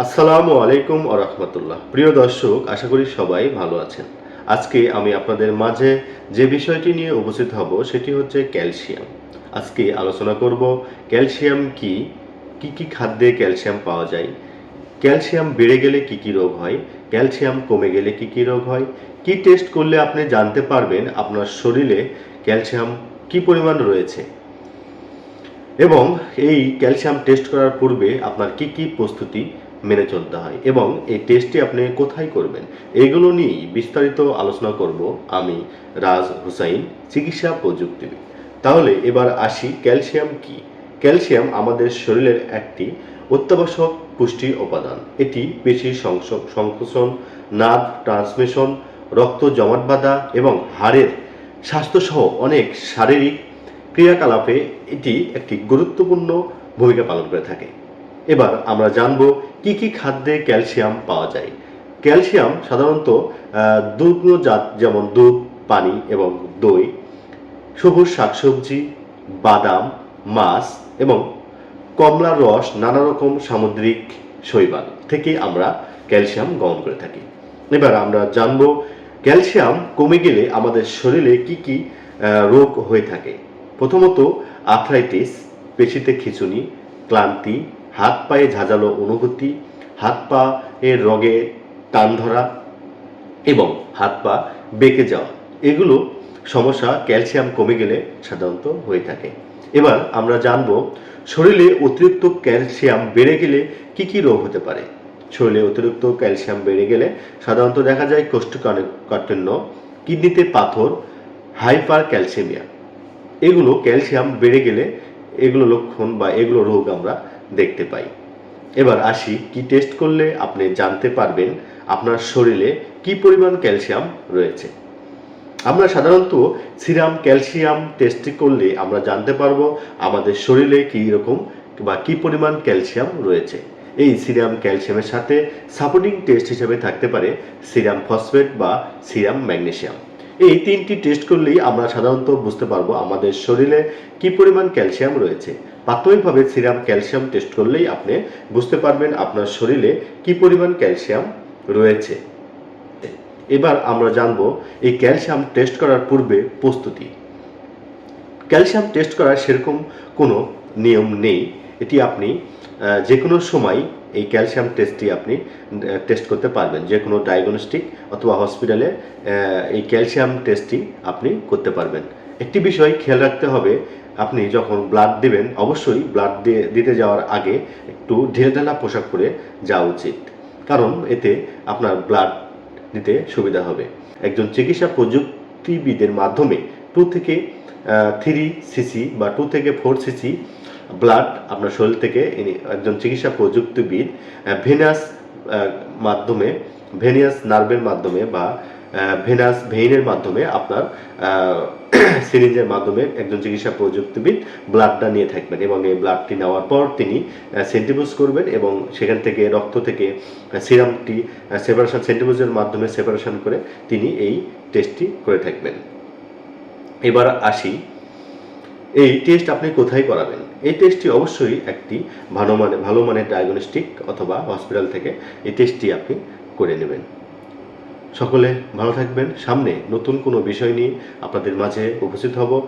আসসালামু আলাইকুম ও রহমতুল্লাহ। প্রিয় দর্শক, আশা করি সবাই ভালো আছেন। আজকে আমি আপনাদের মাঝে যে বিষয়টি নিয়ে উপস্থিত হব, সেটি হচ্ছে ক্যালসিয়াম। আজকে আলোচনা করব ক্যালসিয়াম কি কি কি খাদ্যে ক্যালসিয়াম পাওয়া যায়, ক্যালসিয়াম বেড়ে গেলে কি কি রোগ হয়, ক্যালসিয়াম কমে গেলে কি কি রোগ হয়, কি টেস্ট করলে আপনি জানতে পারবেন আপনার শরীরে ক্যালসিয়াম কি পরিমাণ রয়েছে। এবং এই ক্যালসিয়াম টেস্ট করার পূর্বে আপনার কি কি প্রস্তুতি মেনে চলতে হয়। এবং এই টেস্টটি আপনি কোথায় করবেন? এগুলো নিয়েই বিস্তারিত আলোচনা করব আমি, রাজ হুসাইন, চিকিৎসা প্রযুক্তিবিদ তাহলে এবার আসি, ক্যালসিয়াম কি? ক্যালসিয়াম আমাদের শরীরের একটি অত্যাবশ্যক পুষ্টি উপাদান। এটি পেশি সংকোচন, নার্ভ ট্রান্সমিশন, রক্ত জমাট বাঁধা এবং হাড়ের স্বাস্থ্যসহ অনেক শারীরিক ক্রিয়াকলাপে এটি একটি গুরুত্বপূর্ণ ভূমিকা পালন করে থাকে। এবার আমরা জানব কি কি খাদ্যে ক্যালসিয়াম পাওয়া যায়। ক্যালসিয়াম সাধারণত দুগ্ধজাত যেমন দুধ, পানি এবং দই, সবুজ শাকসবজি, বাদাম, মাছ এবং কমলার রস, নানা রকম সামুদ্রিক শৈবাল থেকে আমরা ক্যালসিয়াম গ্রহণ করে থাকি। এবার আমরা জানব ক্যালসিয়াম কমে গেলে আমাদের শরীরে কি কি রোগ হয়ে থাকে। প্রথমত আর্থ্রাইটিস, পেশিতে খিঁচুনি, ক্লান্তি হাত পায়ে ঝাঁঝালো অনুভূতি, হাত পা এর রগে টান ধরা এবং হাত পা বেঁকে যাওয়া। এগুলো সমস্যা ক্যালসিয়াম কমে গেলে সাধারণত হয়ে থাকে। এবার আমরা জানব শরীরে অতিরিক্ত ক্যালসিয়াম বেড়ে গেলে কি কি রোগ হতে পারে। শরীরে অতিরিক্ত ক্যালসিয়াম বেড়ে গেলে সাধারণত দেখা যায় কোষ্ঠকাঠিন্য, কিডনিতে পাথর হাইপার ক্যালসিমিয়া এগুলো ক্যালসিয়াম বেড়ে গেলে এগুলো লক্ষণ বা এগুলো রোগ আমরা দেখতে পাই। এবার আসি, কি টেস্ট করলে আপনি জানতে পারবেন আপনার শরীরে কি পরিমাণ ক্যালসিয়াম রয়েছে। আমরা সাধারণত সিরাম, ক্যালসিয়াম টেস্ট করলে আমরা জানতে পারব আমাদের শরীরে কী রকম বা কি পরিমাণ ক্যালসিয়াম রয়েছে। এই সিরাম, ক্যালসিয়ামের সাথে সাপোর্টিং টেস্ট হিসেবে থাকতে পারে সিরাম ফসফেট বা সিরাম ম্যাগনেসিয়াম এই তিনটি টেস্ট করলেই আমরা সাধারণত বুঝতে পারব আমাদের শরীরে কি পরিমাণ ক্যালসিয়াম রয়েছে। প্রাথমিকভাবে সিরাম ক্যালসিয়াম টেস্ট করলেই আপনি বুঝতে পারবেন আপনার শরীরে কি পরিমাণ ক্যালসিয়াম রয়েছে। এবার আমরা জানব এই ক্যালসিয়াম টেস্ট করার পূর্বে প্রস্তুতি। ক্যালসিয়াম টেস্ট করার সেরকম কোনো নিয়ম নেই। এটি আপনি যে কোনো সময় এই ক্যালসিয়াম টেস্টটি আপনি টেস্ট করতে পারবেন। যে কোনো ডায়াগনস্টিক অথবা হসপিটালে এই ক্যালসিয়াম টেস্টটি আপনি করতে পারবেন। একটি বিষয় খেয়াল রাখতে হবে, আপনি যখন ব্লাড দেবেন, অবশ্যই ব্লাড দিতে যাওয়ার আগে একটু ঢেলঢালা পোশাক পরে যাওয়া উচিত। কারণ এতে আপনার ব্লাড দিতে সুবিধা হবে। একজন চিকিৎসা প্রযুক্তিবিদের মাধ্যমে টু থেকে থ্রি সিসি বা টু থেকে ফোর সিসি ব্লাড আপনার শরীর থেকে একজন চিকিৎসা প্রযুক্তিবিদ ভেনাস মাধ্যমে ভেনিয়াস নার্ভের মাধ্যমে বা ভেনাস ভেইনের মাধ্যমে আপনার সিরিঞ্জের মাধ্যমে একজন চিকিৎসা প্রযুক্তিবিদ ব্লাডটা নিয়ে থাকবেন এবং এই ব্লাডটি নেওয়ার পর তিনি সেন্টিফিউজ করবেন এবং সেখান থেকে রক্ত থেকে সিরামটি সেপারেশন সেন্টিফিউজের মাধ্যমে সেপারেশন করে তিনি এই টেস্টটি করে থাকবেন। এবার আসি এই টেস্ট আপনি কোথায় করাবেন? এই টেস্টটি অবশ্যই একটি ভালো মানে ভালো মানের ডায়াগনস্টিক অথবা হসপিটাল থেকে এই টেস্টটি আপনি করে নেবেন। সকলে ভালো থাকবেন। সামনে নতুন কোনো বিষয় নিয়ে আপনাদের মাঝে উপস্থিত হব।